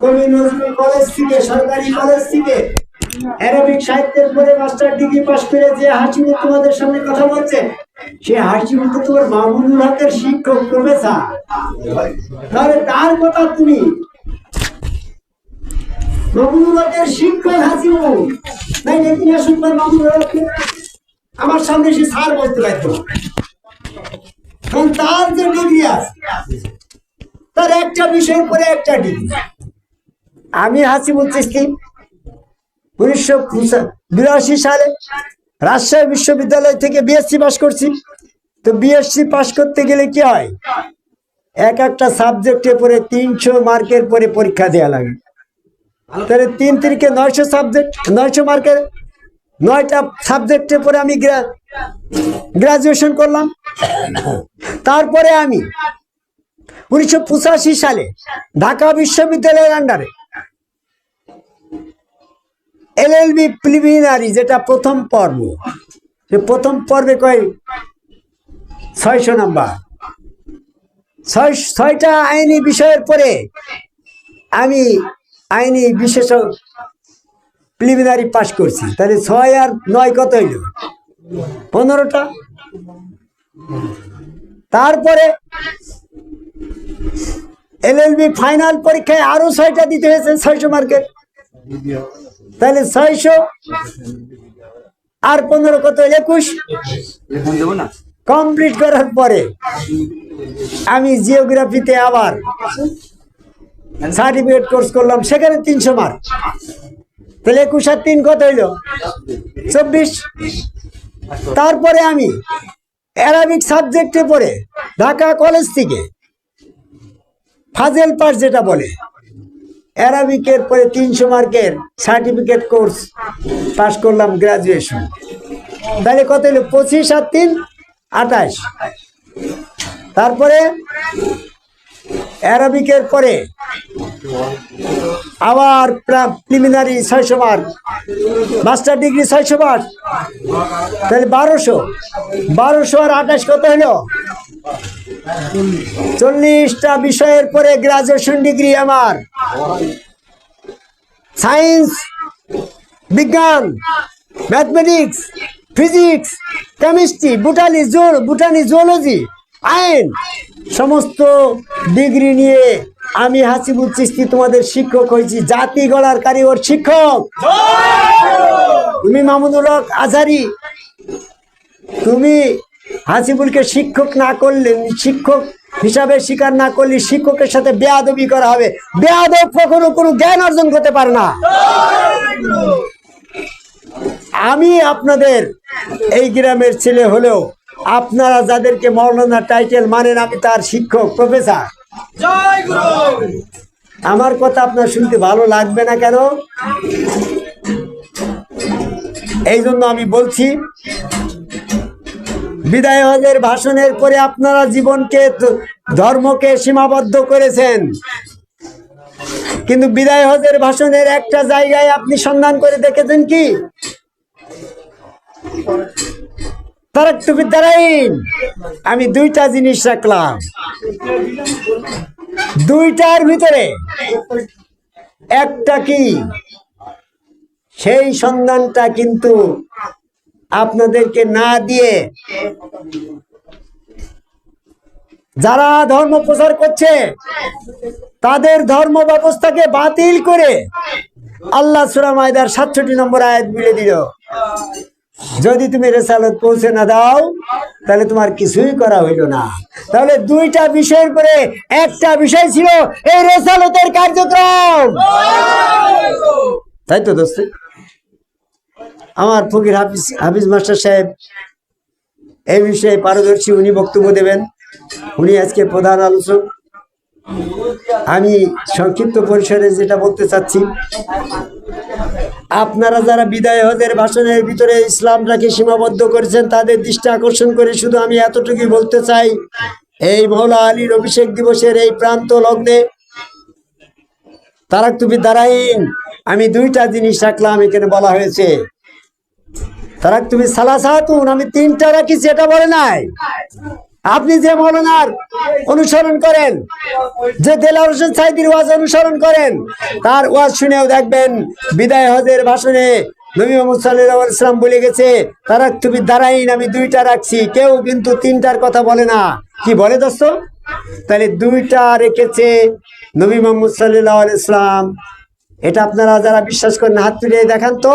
কবি নজরুল কলেজ থেকে, সরকারি কলেজ থেকে সাহিত্যের পরে মাস্টার ডিগ্রি পাশ করে যে তোমাদের সামনে কথা বলছে, সে তোমার মামুনুল হকের শিক্ষক প্রফেসর। তাহলে তার কথা তুমি, মামুনুল হকের শিক্ষক শুনবার মামুনুল আমার সামনে সে স্যার বলতে পারতো কারণ তার যে ডিগ্রি আছে, তার একটা বিষয়ের পরে একটা ডিগ্রি আমি হাসিবুল চিস্তি উনিশশো বিরাশি সালে রাজশাহী বিশ্ববিদ্যালয় থেকে বিএসসি পাস করছি। তো বিএসসি পাস করতে গেলে কি হয়? এক একটা সাবজেক্টে পরে তিনশো মার্কের পরে পরীক্ষা দেওয়া লাগে। তাহলে তিন তিরিকে নয়শো সাবজেক্ট নয়শো মার্কের নয়টা সাবজেক্টে পরে আমি গ্রাজুয়েশন করলাম। তারপরে আমি উনিশশো পঁচাশি সালে ঢাকা বিশ্ববিদ্যালয়ের আন্ডারে এলএলবি প্রিলিমিনারি যেটা প্রথম পর্ব। সে প্রথম পর্বে কয়? ছয়শো নাম্বার। ছয়, ছয়টা আইনি বিষয়ের পরে আমি আইনি বিশেষ প্রিলিমিনারি পাশ করছি। তাহলে ছয় আর নয় কত হইল? পনেরোটা। তারপরে এলএলবি ফাইনাল পরীক্ষায় আরও ছয়টা দিতে হয়েছে, ছয়শো মার্কের তাহলে ছয়শো আর পনেরো কত একুশ। কমপ্লিট করার পরে আমি জিওগ্রাফিতে আবার সার্টিফিকেট কোর্স করলাম সেখানে তিনশো মার্ক। তাহলে একুশ আর তিন কত হইল? চব্বিশ। তারপরে আমি অ্যারাবিক সাবজেক্টে পড়ে ঢাকা কলেজ থেকে ফাজেল পাস যেটা বলে অ্যারাবিকের পরে তিনশো মার্কের সার্টিফিকেট কোর্স পাস করলাম গ্রাজুয়েশন তাহলে কত হলো? পঁচিশ আর তিন? আঠাশ। তারপরে অ্যারাবিকের পরে আবার প্রিলিমিনারি ছয়শো মার্ক মাস্টার ডিগ্রি ছয়শো মার্ক তাহলে বারোশো। বারোশো আর আঠাশ কত হলো? চল্লিশটা বিষয়ের পরে গ্রাজুয়েশন ডিগ্রি আমার। সায়েন্স বিজ্ঞান ম্যাথমেটিক্স ফিজিক্স কেমিস্ট্রি বুটানি জোর বুটানি জুওলজি আইন সমস্ত ডিগ্রি নিয়ে আমি হাসিবুল চিস্তি তোমাদের শিক্ষক হয়েছি। জাতি গড়ার কারিগর শিক্ষক। তুমি মামুনুল হক আজারি। তুমি হাসিবুলকে শিক্ষক না করলে, শিক্ষক হিসাবে স্বীকার না করলে শিক্ষকের সাথে বেয়াদবি করা হবে। বেয়াদব কখনো কোনো জ্ঞান অর্জন করতে পারে না। আমি আপনাদের এই গ্রামের ছেলে হলেও আপনারা যাদেরকে মৌলানা টাইটেল মানেন, আমি তার শিক্ষক প্রফেসর আমার কথা আপনার শুনতে ভালো লাগবে না কেন? এই জন্য আমি বলছি বিদায় হজের ভাষণের পরে আপনারা জীবনকে, ধর্মকে সীমাবদ্ধ করেছেন। কিন্তু বিদায় হজের ভাষণের একটা জায়গায় আপনি সন্ধান করে দেখেছেন কি? তারাক্তুবিদ্যারাইন আমি দুইটা জিনিস রাখলাম। দুইটার ভিতরে একটা কি? সেই সন্ধানটা কিন্তু আপনাদেরকে না দিয়ে যারা ধর্ম প্রচার করছে, তাদের ধর্ম ব্যবস্থাকে বাতিল করে আল্লাহ সুরা মায়দার সাতষট্টি নম্বর আয়াত মিলে দিল। যদি তুমি রেসালত পৌঁছে না দাও, তাহলে তোমার কিছুই করা হইল না। তাহলে দুইটা বিষয়ের পরে একটা বিষয় ছিল এই রেসালতের কার্যক্রম। তাই তো দোস্ত? আমার ফকির হাফিজ হাফিজ মাস্টার সাহেব এই বিষয়ে পারদর্শী উনি বক্তব্য দেবেন। উনি আজকে প্রধান আলোচক। আমি সংক্ষিপ্ত পরিসরে যেটা বলতে চাচ্ছি আপনারা যারা বিদায় হজের ভাষণের ভিতরে ইসলামটাকে সীমাবদ্ধ করেছেন, তাদের দৃষ্টি আকর্ষণ করে শুধু আমি এতটুকুই বলতে চাই, এই মৌলা আলীর অভিষেক দিবসের এই প্রান্ত লগ্নে তারাক তুমি দাঁড়াইন আমি দুইটা জিনিস রাখলাম, এখানে বলা হয়েছে। তারাক তুমি সালাসাতুন, আমি তিনটা রাখি, সেটা বলে নাই। আপনি যে মৌলানার অনুসরণ করেন, যে দেলার হোসেন সাইদির ওয়াজ অনুসরণ করেন, তার ওয়াজ শুনেও দেখবেন বিদায় হজের ভাষণে নবী মোহাম্মদ সাল্লাহ ইসলাম বলে গেছে, তারা তুমি দাঁড়াইন, আমি দুইটা রাখছি, কেউ কিন্তু তিনটার কথা বলে না। কি বলে দোস্ত? তাহলে দুইটা রেখেছে নবী মোহাম্মদ সাল্লাহ ইসলাম এটা আপনারা যারা বিশ্বাস করেন, হাত তুলে দেখান তো।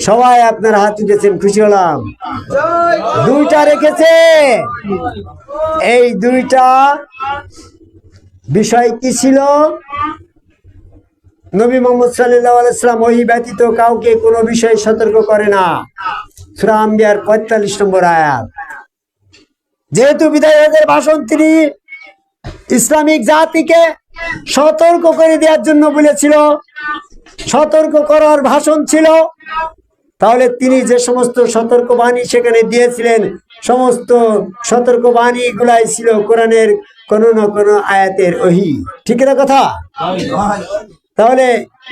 সবাই আপনারা হাত তুলেছেন, খুশি হলাম। দুইটা রেখেছে। এই দুইটা বিষয় কি ছিল? নবী মোহাম্মদ আলাইসালাম ওই ব্যতীত কাউকে কোনো বিষয়ে সতর্ক করে না। সুরা পঁয়তাল্লিশ নম্বর আয়াত। যেহেতু বিধায়কের ভাষণ তিনি ইসলামিক জাতিকে সতর্ক করে দেওয়ার জন্য বলেছিল। সতর্ক করার ভাষণ ছিল। তাহলে তিনি যে সমস্ত সতর্ক বাণী সেখানে দিয়েছিলেন, সমস্ত সতর্ক বাণী গুলাই ছিল কোরআনের কোনো না কোনো আয়াতের ওহি। ঠিক না কথা? তাহলে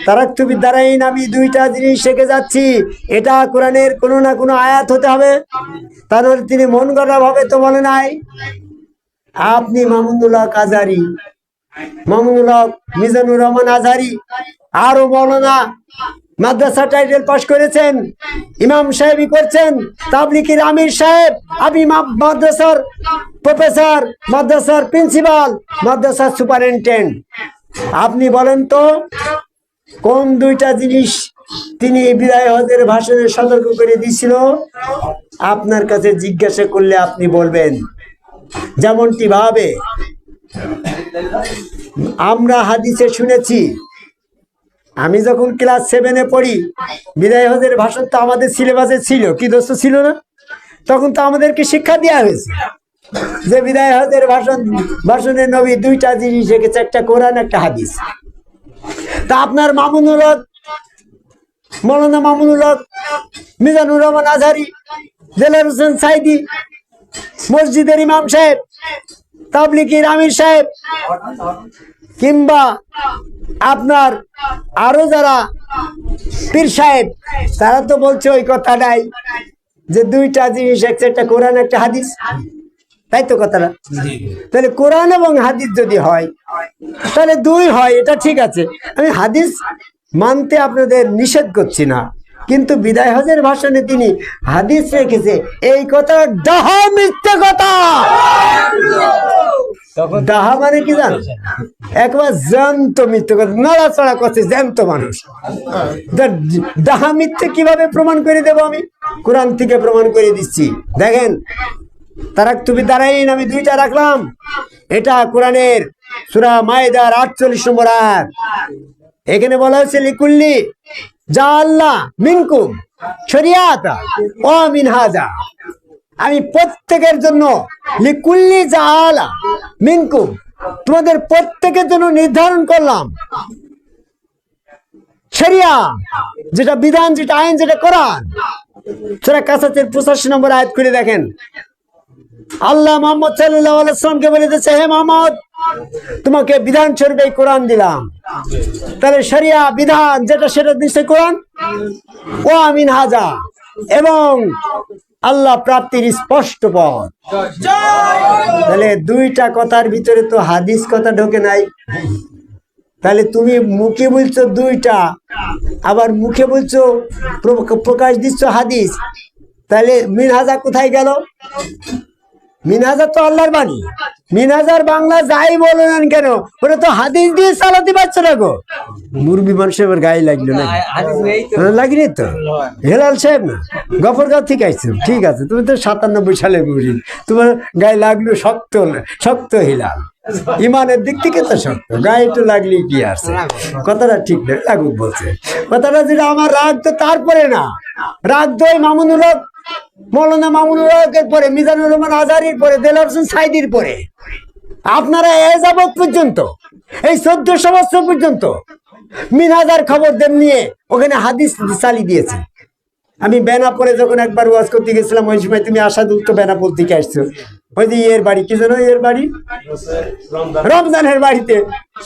তারাক্তু বিদ্যারাইন আমি দুইটা জিনিস শিখে যাচ্ছি। এটা কোরআনের কোনো না কোনো আয়াত হতে হবে। তাহলে তিনি মন গড়া ভাবে তো বলে নাই। আপনি মামুনুল্লাহ কাজারি মামুনুল্লাহ মিজানুর রহমান আজারি, আরও মৌলানা মাদ্রাসা টাইটেল পাশ করেছেন, ইমাম সাহেবই করছেন তাবলিকির আমির সাহেব আমি মাদ্রাসার প্রফেসর, মাদ্রাসার প্রিন্সিপাল, মাদ্রাসার সুপারিনটেন্ডেন্ট। আপনি বলেন তো, কোন দুইটা জিনিস তিনি বিদায় হজের ভাষণে সতর্ক করে দিয়েছিল? আপনার কাছে জিজ্ঞাসা করলে আপনি বলবেন। যেমনটি ভাবে আমরা হাদিসে শুনেছি, আমি যখন ক্লাস সেভেনে পড়ি, বিদায় হজের ভাষণ তো আমাদের সিলেবাসে ছিল, কি দোস্ত ছিল না? তখন তো আমাদেরকে শিক্ষা দেওয়া হয়েছে যে বিদায় হজের ভাষণ ভাষণের নবী দুইটা জিনিস রেখেছে, একটা কোরআন, একটা হাদিস। তা আপনার মামুনুল মৌলানা মামুনুল মিজানুর রহমান আজহারি জেলার হোসেন সাইদি, মসজিদের ইমাম সাহেব তাবলিকির আমির সাহেব কিংবা আপনার আরও যারা পীর সাহেব তারা তো বলছে ওই কথাটাই যে দুইটা জিনিস একটা একটা কোরআন একটা হাদিস। তাই তো কথাটা? তাহলে কোরআন এবং হাদিস যদি হয় তাহলে দুই হয় এটা ঠিক আছে। আমি হাদিস মানতে আপনাদের নিষেধ করছি না। কিন্তু বিদায় হজের ভাষণে তিনি হাদিস রেখেছে। এই কথা ডাহা মিথ্যে কথা। ডাহা মানে কি জান? একবার জ্যান্ত মিথ্যে কথা নড়াচড়া করছে জ্যান্ত মানুষ। ডাহা মিথ্যে কীভাবে প্রমাণ করে দেব আমি? কোরআন থেকে প্রমাণ করে দিচ্ছি। দেখেন তারা তুমি দাঁড়াইন আমি দুইটা রাখলাম। এটা কোরআনের সুরা মায়েদার আটচল্লিশ নম্বর আয়াত। এখানে বলা হয়েছে লিকুল্লি আল্লাহ মিনকুম, শরিয়াতা আমি প্রত্যেকের জন্য, লিকুল্লি আলা মিনকুম, তোমাদের প্রত্যেকের জন্য নির্ধারণ করলাম। যেটা বিধান, যেটা আইন, যেটা কোরআন। সেটা কাছাতের পঁচাশি নম্বর আয়াত করে দেখেন। আল্লাহ মোহাম্মদ সাল্লাহ আলাইসলামকে বলে দিচ্ছে হে মোহাম্মদ তোমাকে বিধান স্বরূপ কোরআন দিলাম। তাহলে শরিয়া বিধান যেটা সেটা দিচ্ছে কোরআন? ও আমিন হাজা। এবং আল্লাহ প্রাপ্তির স্পষ্ট পথ। তাহলে দুইটা কথার ভিতরে তো হাদিস কথা ঢোকে নাই। তাহলে তুমি মুখে বলছো দুইটা, আবার মুখে বলছো প্র- প্রকাশ দিচ্ছ হাদিস। তাহলে মিনহাজা কোথায় গেল? মিনহাজার তো আল্লাহর বাণী। মিনহাজার বাংলা যাই বলেন কেন? ওটা তো হাদিস দিয়ে চালাতে পারছ না গো। মুরবি মানুষের এবার গায়ে লাগল না হ্যাঁ, লাগেনি তো? হেলাল সাহেব না? গফরগাঁও থেকে আইছো ঠিক আছে তুমি তো সাতানব্বই সালে মুড়ি তোমার গায়ে লাগল শক্ত শক্ত হিলাল। ইমানের দিক থেকে তো শক্ত। গায়ে একটু লাগলে কি আছে? কথাটা ঠিক না লাগুক বলছে। কথাটা যেটা আমার রাগ তো তারপরে না। রাগ তো ওই মামুনুল হক মৌলানা মামুনুর পরে, মিজানুর রহমান আজারির পরে দেলার হোসেন সাইদির পরে। আপনারা এ যাবৎ পর্যন্ত, এই চোদ্দশো বছর পর্যন্ত মিনহাজার খবর দেন নিয়ে ওখানে হাদিস চালিয়ে দিয়েছে আমি বেনাপোরে যখন একবার ওয়াজ করতে গেছিলাম, ওই সময় তুমি আসাদ উত্তর বেনা থেকে আসছো। ওই যে ইয়ের বাড়ি, কি জানো ইয়ের বাড়ি? রমজানের বাড়িতে।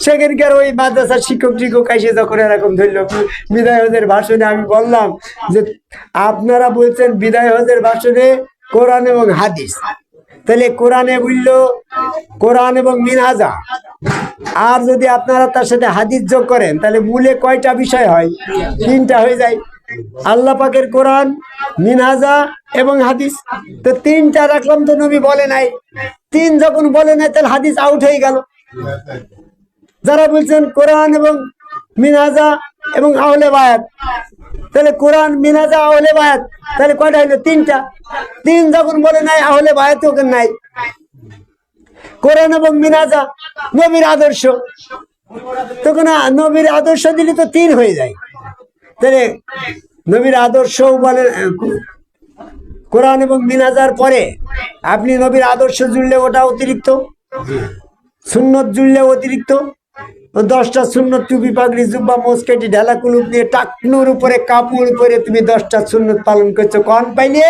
সেখানকার ওই মাদ্রাসার শিক্ষক শিক্ষক এসে যখন এরকম ধরল, বিদায় হজের ভাষণে আমি বললাম যে, আপনারা বলছেন বিদায় হজের ভাষণে কোরআন এবং হাদিস। তাহলে কোরআনে বলল কোরআন এবং মিনহাজা। আর যদি আপনারা তার সাথে হাদিস যোগ করেন, তাহলে মূলে কয়টা বিষয় হয়? তিনটা হয়ে যায়। আল্লাহ পাকের কোরআন, মিনহাজা এবং হাদিস। তো তিনটা রাখলাম তো নবী বলে নাই। তিন যখন বলে নাই, তাহলে হাদিস আউট হয়ে গেল। যারা বলছেন কোরআন এবং মিনাজা এবং আহলে বায়াত, তাহলে কোরআন মিনাজা আহলে বায়াত, তাহলে কয়টা হইল? তিনটা। তিন যখন বলে নাই, আহলে বায়াত ওকে নাই? কোরআন এবং মিনাজা নবীর আদর্শ। তখন নবীর আদর্শ দিলে তো তিন হয়ে যায়। তাহলে নবীর আদর্শ বলে কোরআন এবং মিনাজার পরে আপনি নবীর আদর্শ জুড়লে ওটা অতিরিক্ত সুন্নত জুড়লে অতিরিক্ত ও দশটা সুন্নত টুপি পাগড়ি জুব্বা মোসকেটি ঢেলা কুলুপ দিয়ে টাকনুর উপরে কাপড় উপরে তুমি দশটা সুন্নত পালন করছ। কন পাইলে?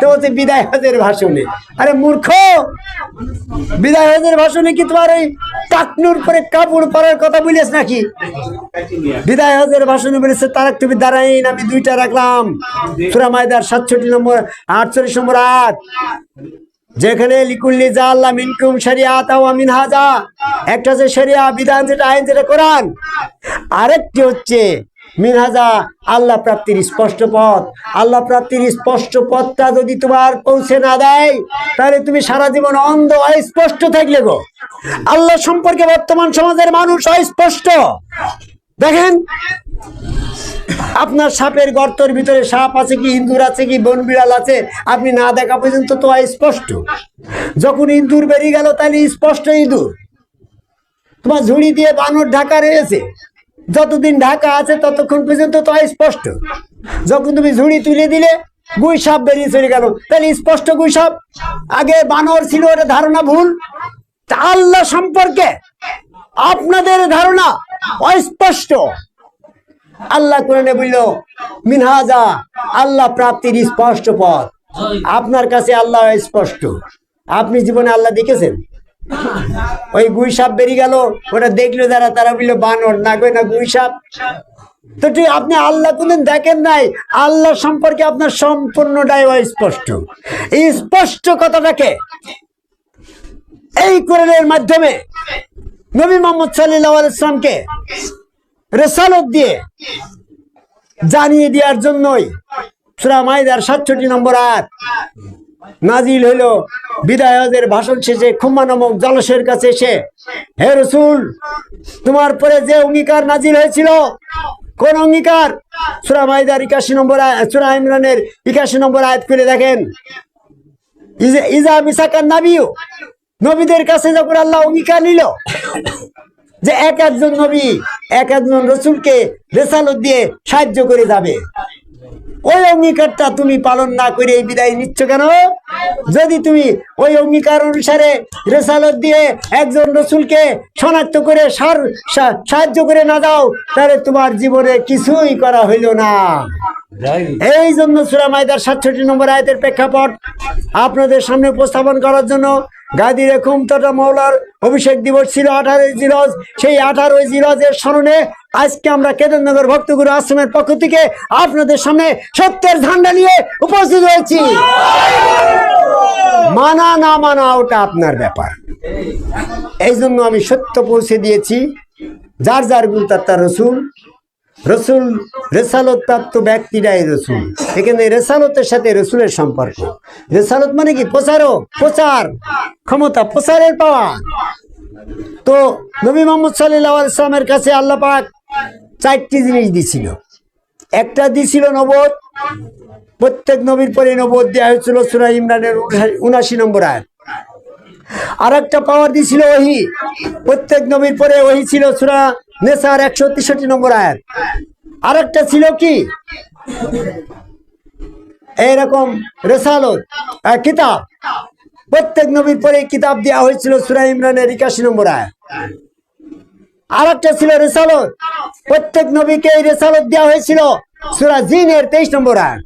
তো হচ্ছে বিদায় হজের ভাষণে। আরে মূর্খ! বিদায় হজের ভাষণে কি তোমার ওই টাকনুর উপরে কাপড় পরার কথা বলিস নাকি? বিদায় হজের ভাষণে বলেছে তারা তুমি দাঁড়াইন, আমি দুইটা রাখলাম। সুরা মায়দার সাতষট্টি নম্বর, আটচল্লিশ নম্বর আট যেখানে লিকুল্লি যা আল্লাহ মিনকুম শরিয়াত আও মিন হাজা একটা যে শরিয়া বিধান যেটা, আইন যেটা, কোরআন। আরেকটি হচ্ছে মিনহাজা আল্লাহ প্রাপ্তির স্পষ্ট পথ। আল্লাহ প্রাপ্তির স্পষ্ট পথটা যদি তোমার পৌঁছে না দেয়, তাহলে তুমি সারা জীবন অন্ধ, অস্পষ্ট থাকলে গো। আল্লাহ সম্পর্কে বর্তমান সমাজের মানুষ অস্পষ্ট। দেখেন, আপনার সাপের গর্তর ভিতরে সাপ আছে কি ইন্দুর আছে কি, বন বিড়াল আছে, আপনি না দেখা পর্যন্ত তো স্পষ্ট যখন ইন্দুর বেরিয়ে গেল, তাহলে স্পষ্ট ইঁদুর। তোমার ঝুড়ি দিয়ে বানর ঢাকা রয়েছে। যতদিন ঢাকা আছে, ততক্ষণ পর্যন্ত তো স্পষ্ট যখন তুমি ঝুড়ি তুলে দিলে গুই সাপ বেরিয়ে চলে গেল। তাহলে স্পষ্ট গুই সাপ আগে বানর ছিল ওটা ধারণা ভুল। আল্লাহ সম্পর্কে আপনাদের ধারণা অস্পষ্ট। আল্লাহ কোরআনে বলল মিনহাজা আল্লাহ প্রাপ্তির স্পষ্ট পথ। আপনার কাছে আল্লাহ স্পষ্ট। আপনি জীবনে আল্লাহ দেখেছেন? ওই গুই সাপ বেরিয়ে গেল, ওটা দেখল যারা, তারা বলল, বানর, না গো, না গুই সাপ। তো ঠিক, আপনি আল্লাহ কোনদিন দেখেন নাই? আল্লাহ সম্পর্কে আপনার সম্পূর্ণটাই স্পষ্ট এই স্পষ্ট কথাটাকে এই কোরআনের মাধ্যমে নবী মোহাম্মদ সাল্লাহ ইসলামকে রেসালত দিয়ে জানিয়ে দেওয়ার জন্যই সুরা মাইদার সাতষট্টি নম্বর আট নাজিল হইল বিদায় হজের ভাষণ শেষে খুম্মা নামক জলসের কাছে এসে, হে রসুল, তোমার পরে যে অঙ্গীকার নাজিল হয়েছিল, কোন অঙ্গীকার? সুরা মাইদার একাশি নম্বর সুরা ইমরানের একাশি নম্বর আয়াত করে দেখেন। ইজা মিসাকার নাবিও নবীদের কাছে যখন আল্লাহ অঙ্গীকার নিল, যে এক একজন নবী, এক একজন রসুলকে রেসালত দিয়ে সাহায্য করে যাবে। ওই অঙ্গীকারটা তুমি পালন না করে এই বিদায় নিচ্ছ কেন? যদি তুমি ওই অঙ্গীকার অনুসারে রেসালত দিয়ে একজন রসুলকে শনাক্ত করে সাহায্য করে না দাও তাহলে তোমার জীবনে কিছুই করা হইল না। এই জন্য সুরা মাইদার সাতষট্টি নম্বর আয়তের প্রেক্ষাপট আপনাদের সামনে উপস্থাপন করার জন্য গাদি রেখুম তথা মৌলার অভিষেক দিবস ছিল আঠারোই জিরজ। সেই আঠারোই জিরজের স্মরণে আজকে আমরা কেদারনগর ভক্তগুরু আশ্রমের পক্ষ থেকে আপনাদের সামনে সত্যের ঝান্ডা নিয়ে উপস্থিত হয়েছি। মানা না মানা, ওটা আপনার ব্যাপার। এই জন্য আমি সত্য পৌঁছে দিয়েছি, যার যার গুরু তার তার রসুল। রসুল রেসালত প্রাপ্ত ব্যক্তিরাই রসুল। এখানে রেসালতের সাথে রসুলের সম্পর্ক। রেসালত মানে কি? প্রচারক, প্রচার। ক্ষমতা, প্রচারের পাওয়া তো নবী মোহাম্মদ সাল্লাহ ইসলামের কাছে আল্লাহ পাক চারটি জিনিস দিছিল। একটা দিছিল নবদ প্রত্যেক নবীর পরে নবদ দেওয়া হয়েছিল সুরা ইমরানের উনাশি নম্বর আয়াত। আর একটা পাওয়ার দিছিল ওহি। প্রত্যেক নবীর পরে ওহি ছিল সুরা নেসার একশো তেষট্টি নম্বর আয়াত। আর একটা ছিল কি? এইরকম রেসালত কিতাব। প্রত্যেক নবীর পরে কিতাব দেওয়া হয়েছিল সুরা ইমরানের একাশি নম্বর আয়াত। আর একটা ছিল রেসালত। প্রত্যেক নবীকে এই রেসালত দেওয়া হয়েছিল সুরা জিনের তেইশ নম্বর আয়াত।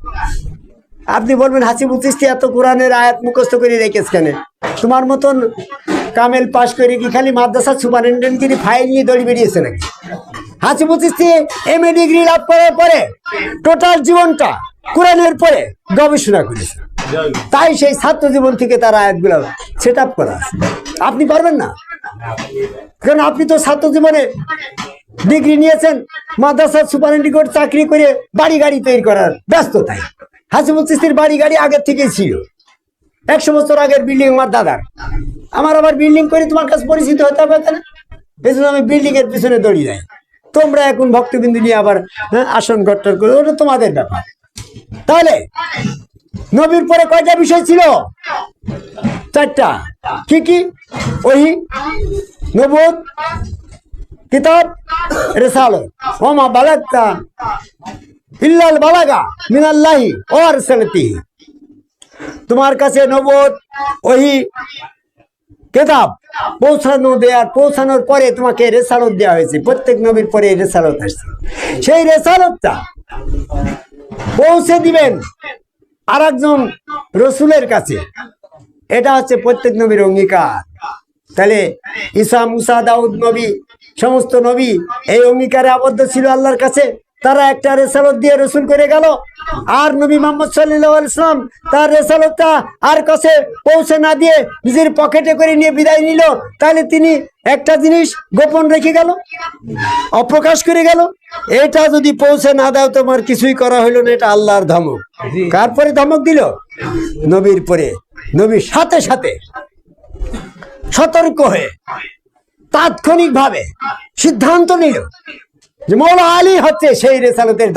আপনি বলবেন, হাসিবুল চিস্তি এত কোরআনের আয়াত মুখস্থ করে রেখেছ কেন? তোমার মতন কামেল পাশ করে কি খালি মাদ্রাসা সুপারিনটেন্ডেন্টগিরি ফাইল নিয়ে দড়ি বেরিয়েছে নাকি? Hasibul Chishti M A degree লাভ করার পরে, টোটাল জীবনটা কোরআনের পরে গবেষণা করেছে। তাই সেই ছাত্র জীবন থেকে তার আয়াতগুলো সেট আপ করা। আপনি পারবেন না? কারণ আপনি তো ছাত্র জীবনে ডিগ্রি নিয়েছেন, মাদ্রাসার সুপারিনটেন্ডেন্ট চাকরি করে বাড়ি গাড়ি তৈরি করার ব্যস্ততায়। হাসিমুল চিস্তির বাড়ি গাড়ি আগের থেকেই ছিল। একশো বছর আগের বিল্ডিং আমার দাদার। আমার আবার বিল্ডিং করে তোমার কাছে পরিচিত হতে হবে কেন? এই আমি বিল্ডিং এর পিছনে দড়ি যাই। তোমরা এখন ভক্তবিন্দু নিয়ে আবার হ্যাঁ, আসন ঘট্টর করে ওটা তোমাদের ব্যাপার। তাহলে নবীর পরে কয়টা বিষয় ছিল? চারটা। কি কি? ওই নবুত কিতাব রেসালো ওমা বালাক্তা ইল্লাল বালাগা মিনাল্লাহি ও রিসালাতি তোমার কাছে নবুত ওহি কেতাব পৌঁছানো দেওয়ার পৌঁছানোর পরে তোমাকে রেসালত দেওয়া হয়েছে। প্রত্যেক নবীর পরে রেসালত আসছে। সেই রেসালতটা পৌঁছে দিবেন আর একজন রসুলের কাছে। এটা হচ্ছে প্রত্যেক নবীর অঙ্গীকার। তাহলে ঈসা, মুসা, দাউদ, নবী, সমস্ত নবী এই অঙ্গীকারে আবদ্ধ ছিল আল্লাহর কাছে? তারা একটা রেসালত দিয়ে রসুল করে গেল। আর নবী মোহাম্মদ সাল্লাহ ইসলাম তার রেসালতটা আর কাছে পৌঁছে না দিয়ে নিজের পকেটে করে নিয়ে বিদায় নিল। তাহলে তিনি একটা জিনিস গোপন রেখে গেল, অপ্রকাশ করে গেল। এটা যদি পৌঁছে না দাও তোমার কিছুই করা হইল না, এটা আল্লাহর ধমক। কার পরে ধমক দিল? নবীর পরে। নবীর সাথে সাথে সতর্ক হয়ে তাৎক্ষণিক ভাবে সিদ্ধান্ত নিল যে মৌলা আলী হচ্ছে সেই রেসালতের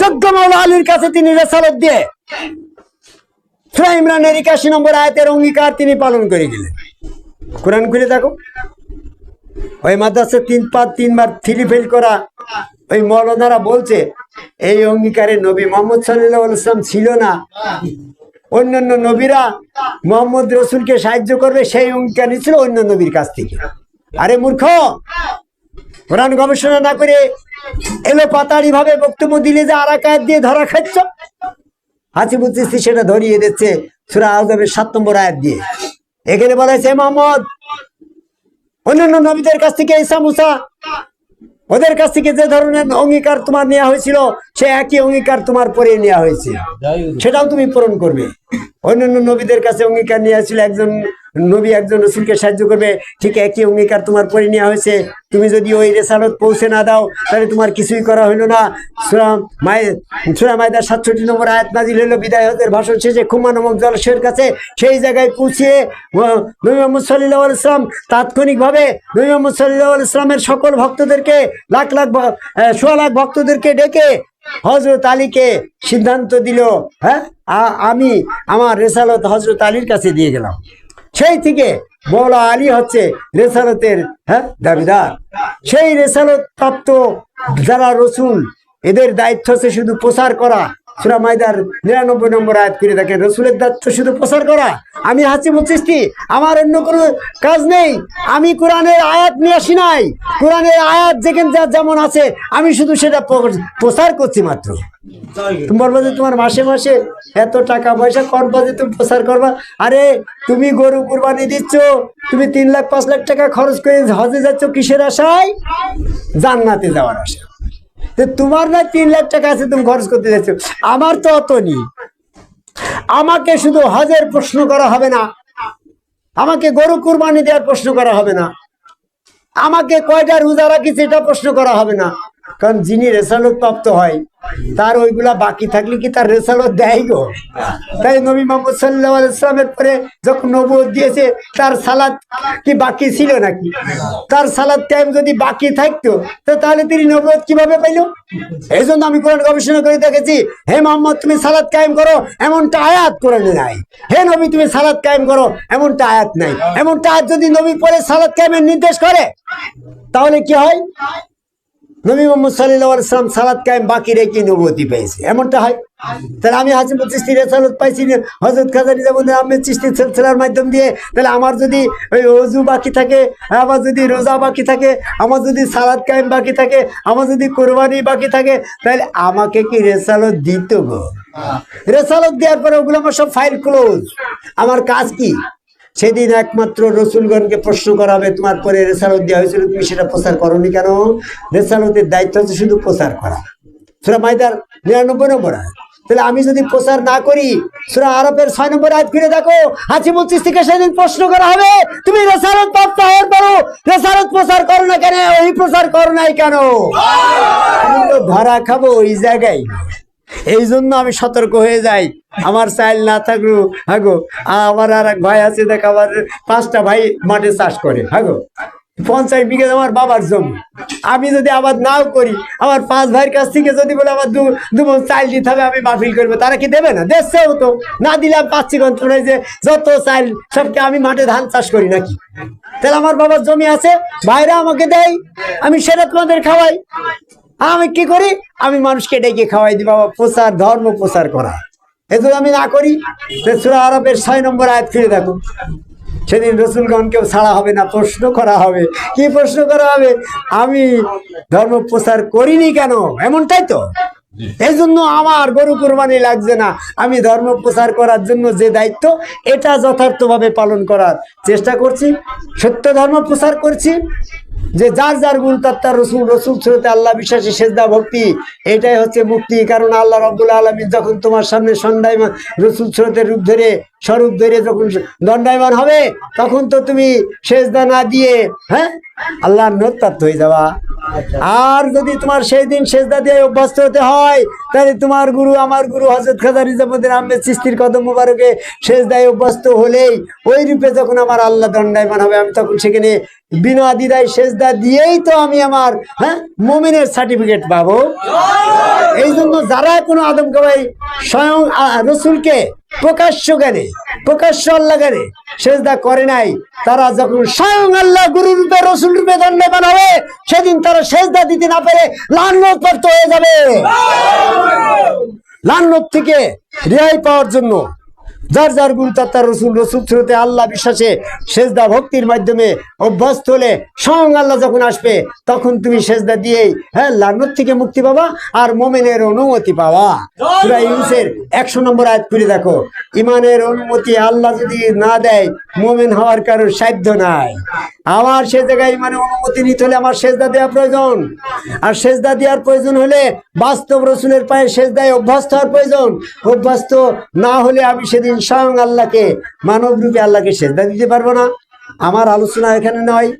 যোগ্য মৌলা আলীর কাছে তিনি রেসালত দিয়ে ইমরানের একাশি নম্বর অঙ্গীকার তিনি পালন করে গেলেন। কোরআন খুলে দেখো। ওই মাদ্রাসা তিন পাঁচ তিনবার থ্রি ফেল করা ওই মৌলানারা বলছে, এই অঙ্গীকারে নবী মোহাম্মদ সাল্লাহ ইসলাম ছিল না। অন্যান্য নবীরা মোহাম্মদ রসুলকে সাহায্য করবে, সেই অঙ্গীকার নিয়েছিল অন্য নবীর কাছ থেকে। আরে মূর্খ! কোরআন গবেষণা না করে এলো পাতাড়ি ভাবে বক্তব্য দিলে যে আরাকাত দিয়ে ধরা খাচ্ছ? হাসিবুল চিস্তি সেটা ধরিয়ে দিচ্ছে সুরা আজমের সাত নম্বর আয়াত দিয়ে। এখানে বলা হয়েছে মোহাম্মদ, অন্যান্য নবীদের কাছ থেকে ঈসা মুসা, ওদের কাছ থেকে যে ধরনের অঙ্গীকার তোমার নেওয়া হয়েছিল, সে একই অঙ্গীকার তোমার পরে নেওয়া হয়েছে। সেটাও তুমি পূরণ করবে। অন্যান্য নবীদের কাছে অঙ্গীকার নেওয়া ছিল একজন নবী একজন রসুলকে সাহায্য করবে। ঠিক একই অঙ্গীকার তোমার পরে নেওয়া হয়েছে। তুমি যদি ওই রেসালত পৌঁছে না দাও, তাহলে তোমার কিছুই করা হইল না। সুরা মায়দার সাতষট্টি নম্বর আয়াত নাজিল হইল। বিদায় ভাষণ শেষে খুমা নামক জলাশয়ের কাছে সেই জায়গায় পৌঁছিয়ে নবী মোহাম্মদ সাল্লাহ ইসলাম তাৎক্ষণিকভাবে নবী মোহাম্মদ সাল্লাহ ইসলামের সকল ভক্তদেরকে, লাখ লাখ সোয়া লাখ ভক্তদেরকে ডেকে হজরত আলীকে সিদ্ধান্ত দিল হ্যাঁ? আমি আমার রেসালত হজরত আলীর কাছে দিয়ে গেলাম। সেই থেকে মৌলা আলী হচ্ছে রেসালতের হ্যাঁ দাবিদার। সেই রেসালত প্রাপ্ত যারা রসুল, এদের দায়িত্ব হচ্ছে শুধু প্রচার করা সুরা মাইদার নিরানব্বই নম্বর আয়াত করে দেখে রসুলের দায়িত্ব শুধু প্রচার করা। আমি হাসি বলছিস আমার অন্য কোনো কাজ নেই। আমি কোরআনের আয়াত নিয়ে আসি নাই। কোরআনের আয়াত যেখানে যা যেমন আছে, আমি শুধু সেটা প্রচার করছি মাত্র। বলব যে তোমার মাসে মাসে এত টাকা পয়সা করবা যে তুমি প্রচার করবা? আরে, তুমি গরু কুরবানি দিচ্ছ, তুমি তিন লাখ, পাঁচ লাখ টাকা খরচ করে হজে যাচ্ছ, কিসের আশায়? জান্নাতে যাওয়ার আশা তো তোমার না তিন লাখ টাকা আছে, তুমি খরচ করতে যাচ্ছ। আমার তো অত নেই। আমাকে শুধু হজের প্রশ্ন করা হবে না। আমাকে গরু কুরবানি দেওয়ার প্রশ্ন করা হবে না। আমাকে কয়টা রোজা রাখি সেটা প্রশ্ন করা হবে না। কারণ যিনি রেসালত প্রাপ্ত হয়, তার ওইগুলা বাকি থাকলে কি তার রেসালত দেয় গো? তাই নবী মোহাম্মদ সাল্লাহ ইসলামের পরে যখন নবুয় দিয়েছে, তার সালাদ কি বাকি ছিল নাকি? তার সালাদ টাইম যদি বাকি থাকতো, তো তাহলে তিনি নবুয় কীভাবে পাইলো? এই জন্য আমি কোরআন গবেষণা করে দেখেছি, হে মোহাম্মদ, তুমি সালাদ কায়েম করো, এমনটা আয়াত কোরআনে নাই। হে নবী, তুমি সালাদ কায়েম করো, এমনটা আয়াত নাই। এমনটা আয়াত যদি নবী পরে সালাদ কায়েমের নির্দেশ করে, তাহলে কি হয়? নবী মোহাম্মদ সাল্লাহ ইসলাম সালাদ কায়েম বাকি রেখে নবতী পেয়েছে। এমনটা হয়? তাহলে আমি হাসিম চিস্তির সালত পাইছি না হজরত খাজারি যেমন আহমেদ চিস্তির সিলসিলার মাধ্যম দিয়ে তাহলে আমার যদি ওই অজু বাকি থাকে আমার যদি রোজা বাকি থাকে আমার যদি সালাদ কায়েম বাকি থাকে আমার যদি কোরবানি বাকি থাকে তাহলে আমাকে কি রেসালত দিত গো? রেসালত দেওয়ার পরে ওগুলো আমার সব ফাইল ক্লোজ। আমার কাজ কি? সেদিন একমাত্র রসুলগণকে প্রশ্ন করা হবে তোমার পরে রেসালত দেওয়া হয়েছিল তুমি সেটা প্রচার করনি কেন? রেসালতের দায়িত্ব হচ্ছে শুধু প্রচার করা। সেটা মাইদার নিরানব্বই নম্বর আয়াত। তাহলে আমি যদি প্রচার না করি সুরা আরবের ছয় নম্বর আয়াত ফিরে দেখো হাসি হাসিবুল চিস্তিকে সেদিন প্রশ্ন করা হবে তুমি রেসারত প্রাপ্ত হওয়ার পরও রেসারত প্রচার করো না কেন? ওই প্রচার করো নাই কেন? আমি তো ধরা খাব ওই জায়গায়। এই জন্য আমি সতর্ক হয়ে যাই। আমার চাইল না থাকল হাগো। আমার আর এক ভাই আছে, দেখ আমার পাঁচটা ভাই মাঠে চাষ করে, হাগো। পঞ্চাশ বিঘে আমার বাবার জমি। আমি যদি আবার নাও করি, আমার পাঁচ ভাইয়ের কাছ থেকে যদি বলে আমার দু দুমন চাইল দিতে হবে, আমি মাহফিল করব। তারা কি দেবে না? দেশেও তো। না দিলে আমি পাচ্ছি কন্ট্রোলে যে যত চাইল, সবকে আমি মাঠে ধান চাষ করি নাকি? তাহলে আমার বাবার জমি আছে, ভাইরা আমাকে দেয়, আমি সেটা তোমাদের খাওয়াই। আমি কি করি? আমি মানুষকে ডেকে খাওয়াই দিই বাবা প্রচার ধর্ম প্রচার করা। এগুলো আমি না করি। সুরা আরবের ছয় নম্বর আয়াত ফিরে দেখো। সেদিন রসুলগণকেও ছাড়া হবে না প্রশ্ন করা হবে। কি প্রশ্ন করা হবে? আমি ধর্ম প্রচার করিনি কেন? এমনটাই তো। এই জন্য আমার গরু কোরবানি লাগছে না। আমি ধর্ম প্রচার করার জন্য যে দায়িত্ব এটা যথার্থভাবে পালন করার চেষ্টা করছি। সত্য ধর্ম প্রচার করছি। যে যার যার গুণ তার রসুল রসুল শ্রোতে আল্লাহ বিশ্বাসী সেজদা, ভক্তি, এটাই হচ্ছে মুক্তি। কারণ আল্লাহ রব্বুল আলমী যখন তোমার সামনে সন্ধ্যায় রসুল শ্রোতের রূপ ধরে স্বরূপ ধরে যখন দণ্ডায়মান হবে তখন তো তুমি সেজদা না দিয়ে হ্যাঁ? আল্লাহর নত্যাপ্ত হয়ে যাওয়া আর যদি তোমার সেই দিন সেজদা দিয়ে অভ্যস্ত হতে হয় তাহলে তোমার গুরু আমার গুরু হজরত খাজা নিজামুদ্দিন আহমেদ সৃষ্টির কদম মুবারকে সেজদায় অভ্যস্ত হলেই ওই রূপে যখন আমার আল্লাহ দণ্ডায়মান হবে আমি তখন সেখানে বিনা দিদায় সেজদা দিয়েই তো আমি আমার হ্যাঁ মোমিনের সার্টিফিকেট পাবো। এই জন্য যারা কোনো আদম কাবাই স্বয়ং রসুলকে প্রকাশ্য জ্ঞানে প্রকাশ্য আল্লাহ জ্ঞানে সেজদা করে নাই। তারা যখন স্বয়ং আল্লাহ গুরু রূপে রসুল রূপে দণ্ডবান হবে সেদিন তারা সেজদা দিতে না পেরে লাল হয়ে যাবে। লান্নত থেকে রেহাই পাওয়ার জন্য যার যার গুরু তার রসুল রসুল স্রোতে আল্লাহ বিশ্বাসে সেজদা ভক্তির মাধ্যমে অভ্যস্ত হলে স্বয়ং আল্লাহ যখন আসবে, তখন তুমি সেজদা দিয়েই হ্যাঁ লান্নত থেকে মুক্তি পাবা আর মোমেনের অনুমতি পাওয়া। সূরা ইউনুসের একশো নম্বর আয়াত করে দেখো। ইমানের অনুমতি আল্লাহ যদি না দেয়, মোমেন হওয়ার কারোর সাধ্য নাই। আমার সে জায়গায় মানে অনুমতি নিতে হলে আমার সেজদা দেওয়া প্রয়োজন। আর সেজদা দেওয়ার প্রয়োজন হলে বাস্তব রসুলের পায়ে সেজদায় অভ্যস্ত হওয়ার প্রয়োজন। অভ্যস্ত না হলে আমি সেদিন স্বয়ং আল্লাহকে, মানব রূপে আল্লাহকে সেজদা দিতে পারব না। আমার আলোচনা এখানে নয়।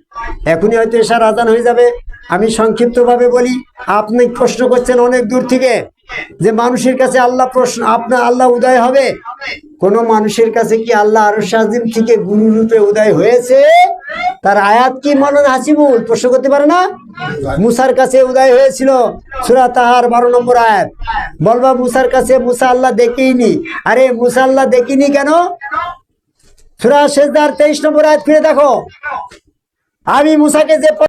এখনই হয়তো এসার আজান হয়ে যাবে। আমি সংক্ষিপ্তভাবে বলি, আপনি প্রশ্ন করছেন অনেক দূর থেকে। যে মানুষের কাছে আল্লাহ প্রশ্ন, আপনার আল্লাহ উদয় হবে? কোন মানুষের কাছে কি আল্লাহ আরও সাজিম থেকে গুরু রূপে উদয় হয়েছে? তার আয়াত কি মনন হাসিবুল? প্রশ্ন করতে পারে না? মুসার কাছে উদয় হয়েছিল সুরা তাহার বারো নম্বর আয়াত। বলবা মুসার কাছে মুসা আল্লাহ দেখিনি আরে, মুসা আল্লাহ দেখিনি কেন? সুরা শেষদার তেইশ নম্বর আয়াত ফিরে দেখো। আমি মুসাকে যে